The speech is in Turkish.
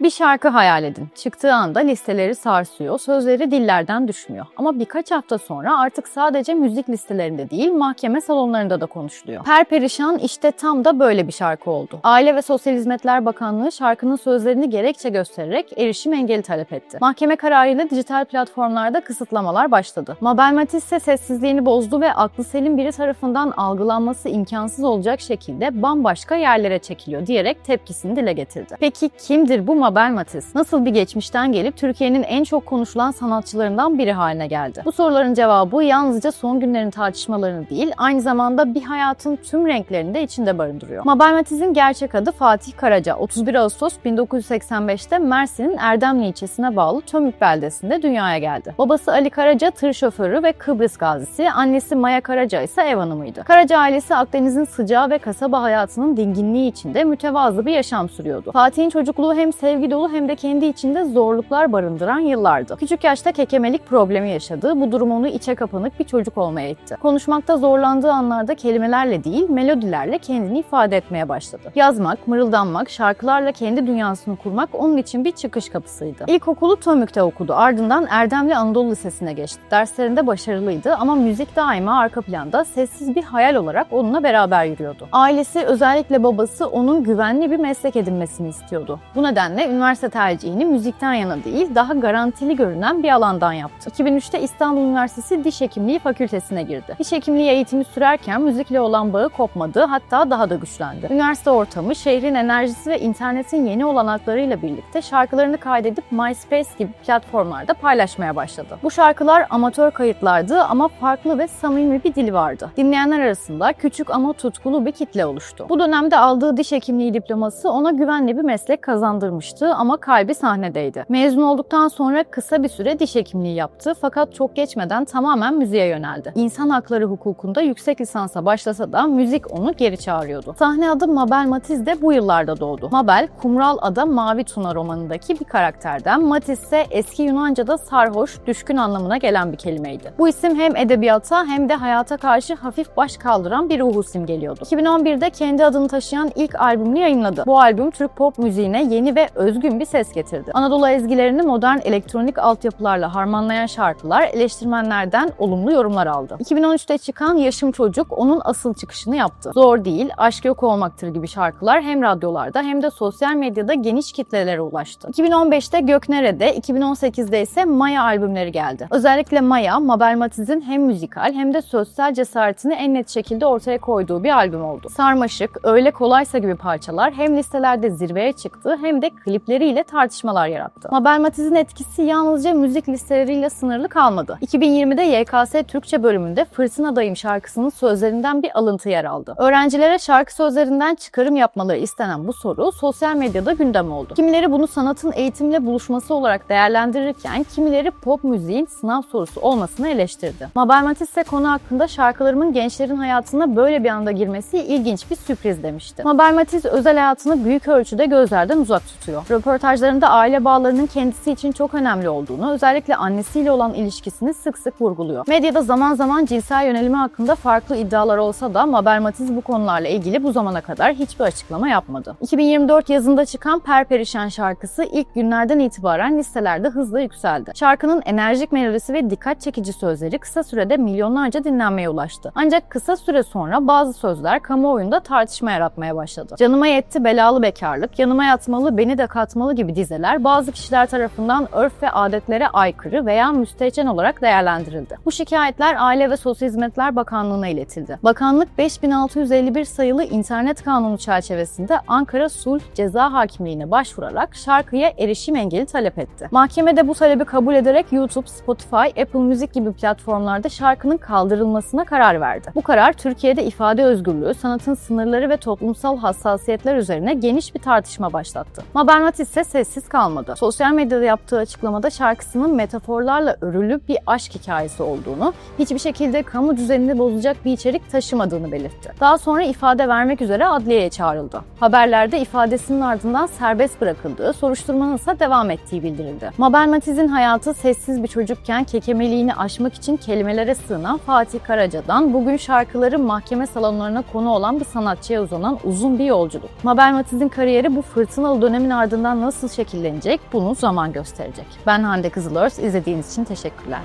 Bir şarkı hayal edin. Çıktığı anda listeleri sarsıyor, sözleri dillerden düşmüyor. Ama birkaç hafta sonra artık sadece müzik listelerinde değil, mahkeme salonlarında da konuşuluyor. Perperişan işte tam da böyle bir şarkı oldu. Aile ve Sosyal Hizmetler Bakanlığı şarkının sözlerini gerekçe göstererek erişim engeli talep etti. Mahkeme kararıyla dijital platformlarda kısıtlamalar başladı. Mabel Matiz ise sessizliğini bozdu ve aklı selim biri tarafından algılanması imkansız olacak şekilde bambaşka yerlere çekiliyor diyerek tepkisini dile getirdi. Peki kimdir bu Mabel Matiz? Nasıl bir geçmişten gelip Türkiye'nin en çok konuşulan sanatçılarından biri haline geldi? Bu soruların cevabı yalnızca son günlerin tartışmalarını değil, aynı zamanda bir hayatın tüm renklerini de içinde barındırıyor. Mabel Matiz'in gerçek adı Fatih Karaca. 31 Ağustos 1985'te Mersin'in Erdemli ilçesine bağlı Tömük beldesinde dünyaya geldi. Babası Ali Karaca tır şoförü ve Kıbrıs gazisi, annesi Maya Karaca ise ev hanımıydı. Karaca ailesi Akdeniz'in sıcağı ve kasaba hayatının dinginliği içinde mütevazı bir yaşam sürüyordu. Fatih'in çocukluğu hem sevgi dolu hem de kendi içinde zorluklar barındıran yıllardı. Küçük yaşta kekemelik problemi yaşadı. Bu durum onu içe kapanık bir çocuk olmaya itti. Konuşmakta zorlandığı anlarda kelimelerle değil, melodilerle kendini ifade etmeye başladı. Yazmak, mırıldanmak, şarkılarla kendi dünyasını kurmak onun için bir çıkış kapısıydı. İlkokulu Tömük'te okudu. Ardından Erdemli Anadolu Lisesi'ne geçti. Derslerinde başarılıydı ama müzik daima arka planda sessiz bir hayal olarak onunla beraber yürüyordu. Ailesi özellikle babası onun güvenli bir meslek edinmesini istiyordu. Bu nedenle üniversite tercihini müzikten yana değil daha garantili görünen bir alandan yaptı. 2003'te İstanbul Üniversitesi Diş Hekimliği Fakültesine girdi. Diş hekimliği eğitimi sürerken müzikle olan bağı kopmadı hatta daha da güçlendi. Üniversite ortamı, şehrin enerjisi ve internetin yeni olanaklarıyla birlikte şarkılarını kaydedip MySpace gibi platformlarda paylaşmaya başladı. Bu şarkılar amatör kayıtlardı ama farklı ve samimi bir dili vardı. Dinleyenler arasında küçük ama tutkulu bir kitle oluştu. Bu dönemde aldığı diş hekimliği diploması ona güvenli bir meslek kazandırmıştı ama kalbi sahnedeydi. Mezun olduktan sonra kısa bir süre diş hekimliği yaptı fakat çok geçmeden tamamen müziğe yöneldi. İnsan hakları hukukunda yüksek lisansa başlasa da müzik onu geri çağırıyordu. Sahne adı Mabel Matiz de bu yıllarda doğdu. Mabel, Kumral Ada Mavi Tuna romanındaki bir karakterden, Matiz ise eski Yunanca'da sarhoş, düşkün anlamına gelen bir kelimeydi. Bu isim hem edebiyata hem de hayata karşı hafif baş kaldıran bir ruhu simgeliyordu. 2011'de kendi adını taşıyan ilk albümünü yayınladı. Bu albüm Türk pop müziğine yeni ve özgün bir ses getirdi. Anadolu ezgilerini modern elektronik altyapılarla harmanlayan şarkılar eleştirmenlerden olumlu yorumlar aldı. 2013'te çıkan Yaşım Çocuk onun asıl çıkışını yaptı. Zor değil, aşk yok olmaktır gibi şarkılar hem radyolarda hem de sosyal medyada geniş kitlelere ulaştı. 2015'te Gök Nerede, 2018'de ise Maya albümleri geldi. Özellikle Maya, Mabel Matiz'in hem müzikal hem de sosyal cesaretini en net şekilde ortaya koyduğu bir albüm oldu. Sarmaşık, Öyle Kolaysa gibi parçalar hem listelerde zirveye çıktı hem de klipleriyle tartışmalar yarattı. Mabel Matiz'in etkisi yalnızca müzik listeleriyle sınırlı kalmadı. 2020'de YKS Türkçe bölümünde Fırtınadayım şarkısının sözlerinden bir alıntı yer aldı. Öğrencilere şarkı sözlerinden çıkarım yapmaları istenen bu soru sosyal medyada gündem oldu. Kimileri bunu sanatın eğitimle buluşması olarak değerlendirirken kimileri pop müziğin sınav sorusu olmasını eleştirdi. Mabel Matiz ise konu hakkında şarkılarımın gençlerin hayatına böyle bir anda girmesi ilginç bir sürpriz demişti. Mabel Matiz özel hayatını büyük ölçüde gözlerden uzak tutuyor. Röportajlarında aile bağlarının kendisi için çok önemli olduğunu, özellikle annesiyle olan ilişkisini sık sık vurguluyor. Medyada zaman zaman cinsel yönelimi hakkında farklı iddialar olsa da Mabel Matiz bu konularla ilgili bu zamana kadar hiçbir açıklama yapmadı. 2024 yazında çıkan Perperişan şarkısı ilk günlerden itibaren listelerde hızla yükseldi. Şarkının enerjik melodisi ve dikkat çekici sözleri kısa sürede milyonlarca dinlenmeye ulaştı. Ancak kısa süre sonra bazı sözler kamuoyunda tartışma yaratmaya başladı. Canıma yetti belalı bekarlık, yanıma yatmalı, beni de katmalı gibi dizeler bazı kişiler tarafından örf ve adetlere aykırı veya müstehcen olarak değerlendirildi. Bu şikayetler Aile ve Sosyal Hizmetler Bakanlığı'na iletildi. Bakanlık 5651 sayılı internet kanunu çerçevesinde Ankara Sulh Ceza Hakimliği'ne başvurarak şarkıya erişim engeli talep etti. Mahkemede bu talebi kabul ederek YouTube, Spotify, Apple Music gibi platformlarda şarkının kaldırılmasına karar verdi. Bu karar Türkiye'de ifade özgürlüğü, sanatın sınırları ve toplumsal hassasiyetler üzerine geniş bir tartışma başlattı. Mabel Matiz ise sessiz kalmadı. Sosyal medyada yaptığı açıklamada şarkısının metaforlarla örülü bir aşk hikayesi olduğunu, hiçbir şekilde kamu düzenini bozacak bir içerik taşımadığını belirtti. Daha sonra ifade vermek üzere adliyeye çağrıldı. Haberlerde ifadesinin ardından serbest bırakıldığı, soruşturmanın ise devam ettiği bildirildi. Mabel Matiz'in hayatı sessiz bir çocukken kekemeliğini aşmak için kelimelere sığınan Fatih Karaca'dan bugün şarkıları mahkeme salonlarına konu olan bir sanatçıya uzanan uzun bir yolculuk. Mabel Matiz'in kariyeri bu fırtınalı dönemin ardından ardından nasıl şekillenecek bunu zaman gösterecek. Ben Hande Kızılörs, izlediğiniz için teşekkürler.